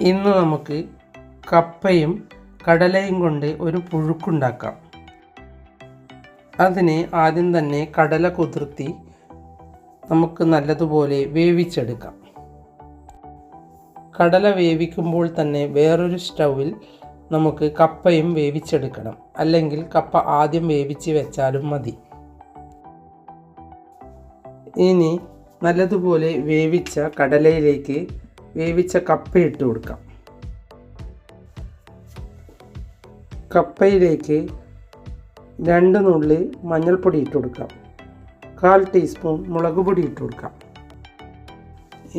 ഇന്ന് നമുക്ക് കപ്പയും കടലയും കൊണ്ട് ഒരു പുഴുക്കുണ്ടാക്കാം. അതിന് ആദ്യം തന്നെ കടല കുതിർത്തി നമുക്ക് നല്ലതുപോലെ വേവിച്ചെടുക്കാം. കടല വേവിക്കുമ്പോൾ തന്നെ വേറൊരു സ്റ്റൗവിൽ നമുക്ക് കപ്പയും വേവിച്ചെടുക്കണം. അല്ലെങ്കിൽ കപ്പ ആദ്യം വേവിച്ച് വെച്ചാലും മതി. ഇനി നല്ലതുപോലെ വേവിച്ച കടലയിലേക്ക് വേവിച്ച കപ്പ ഇട്ട് കൊടുക്കാം. കപ്പയിലേക്ക് രണ്ട് നുള്ളി മഞ്ഞൾപ്പൊടി ഇട്ട് കൊടുക്കാം. കാൽ ടീസ്പൂൺ മുളക് പൊടി ഇട്ട് കൊടുക്കാം.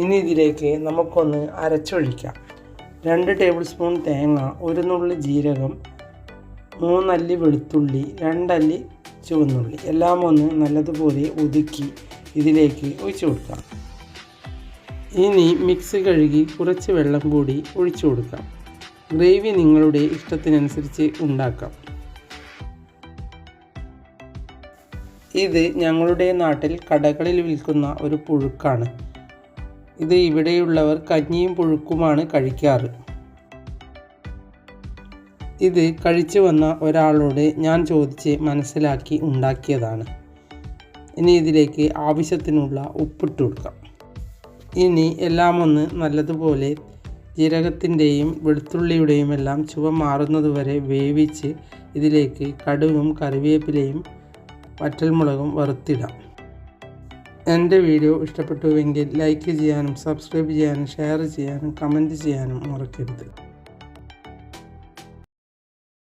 ഇനി ഇതിലേക്ക് നമുക്കൊന്ന് അരച്ചൊഴിക്കാം. രണ്ട് ടേബിൾ സ്പൂൺ തേങ്ങ ഒരു നുള്ളി ജീരകം മൂന്നല്ലി വെളുത്തുള്ളി രണ്ടല്ലി ചുവന്നുള്ളി. എല്ലാം ഒന്ന് നല്ലതുപോലെ ഒതുക്കി ഇതിലേക്ക് ഒഴിച്ചു കൊടുക്കാം. ഇനി മിക്സ് കഴുകി കുറച്ച് വെള്ളം കൂടി ഒഴിച്ചു കൊടുക്കാം. ഗ്രേവി നിങ്ങളുടെ ഇഷ്ടത്തിനനുസരിച്ച് ഉണ്ടാക്കാം. ഇത് ഞങ്ങളുടെ നാട്ടിൽ കടകളിൽ വിൽക്കുന്ന ഒരു പുഴുക്കാണ്. ഇത് ഇവിടെയുള്ളവർ കഞ്ഞിയും പുഴുക്കുമാണ് കഴിക്കാറ്. ഇത് കഴിച്ചു വന്ന ഒരാളോട് ഞാൻ ചോദിച്ച് മനസ്സിലാക്കി ഉണ്ടാക്കിയതാണ്. ഇനി ഇതിലേക്ക് ആവശ്യത്തിനുള്ള ഉപ്പിട്ട് കൊടുക്കാം. ഇനി എല്ലാം ഒന്ന് നല്ലതുപോലെ ജീരകത്തിന്റെയും വെളുത്തുള്ളിയുടെയും എല്ലാം ചുവ മാറുന്നതുവരെ വേവിച്ച് ഇതിലേക്ക് കടുകും കറിവേപ്പിലയും വറ്റൽമുളകും വറുത്തിടാം. എന്റെ വീഡിയോ ഇഷ്ടപ്പെട്ടുവെങ്കിൽ ലൈക്ക് ചെയ്യാനും സബ്സ്ക്രൈബ് ചെയ്യാനും ഷെയർ ചെയ്യാനും കമന്റ് ചെയ്യാനും മറക്കരുത്.